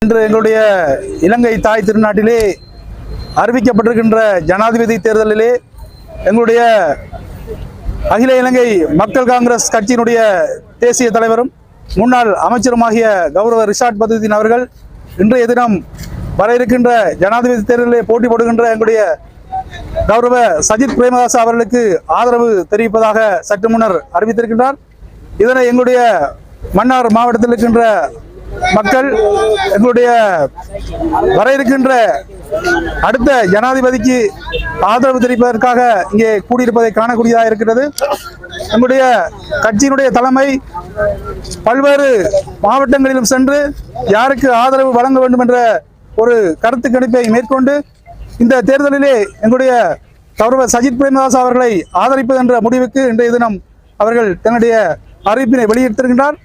இன்று எங்களுடைய இலங்கை தாய் திருநாட்டிலே அறிவிக்கப்பட்டிருக்கின்ற ஜனாதிபதி தேர்தலிலே எங்களுடைய அகில இலங்கை மக்கள் காங்கிரஸ் கட்சியினுடைய தேசிய தலைவரும் முன்னாள் அமைச்சருமாகிய கௌரவ ரிஷாட் பதுதீன் அவர்கள் இன்றைய தினம் வர இருக்கின்ற ஜனாதிபதி தேர்தலிலே போட்டி போடுகின்ற எங்களுடைய கௌரவ சஜித் பிரேமதாஸ் அவர்களுக்கு ஆதரவு தெரிவிப்பதாக சற்று முன்னர் அறிவித்திருக்கின்றார். இதனை எங்களுடைய மன்னார் மாவட்டத்தில் இருக்கின்ற மக்கள் எங்களுடைய வர இருக்கின்ற அடுத்த ஜனாதிபதிக்கு ஆதரவு தெரிவிப்பதற்காக இங்கே கூடியிருப்பதை காணக்கூடியதாக இருக்கிறது. நம்முடைய கட்சியினுடைய தலைமை பல்வேறு மாவட்டங்களிலும் சென்று யாருக்கு ஆதரவு வழங்க வேண்டும் என்ற ஒரு கருத்து கணிப்பை மேற்கொண்டு இந்த தேர்தலிலே எங்களுடைய கௌரவ சஜித் பிரேமதாஸ் அவர்களை ஆதரிப்பது என்ற முடிவுக்கு இன்றைய தினம் அவர்கள் தன்னுடைய அறிவிப்பினை வெளியிட்டிருக்கின்றார்.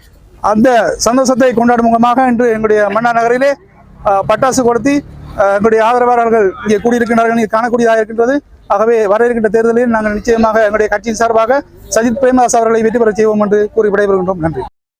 அந்த சந்தோஷத்தை கொண்டாடும் முகமாக இன்று எங்களுடைய மன்னா நகரிலே பட்டாசு கொடுத்தி எங்களுடைய ஆதரவாளர்கள் இங்கே கூடியிருக்கின்றார்கள் காணக்கூடியதாக இருக்கின்றது. ஆகவே வர இருக்கின்ற தேர்தலில் நாங்கள் நிச்சயமாக எங்களுடைய கட்சியின் சார்பாக சஜித் பிரேமதாஸ் அவர்களை வெற்றி பெற செய்வோம் என்று கூறி விடைபெறுகின்றோம். நன்றி.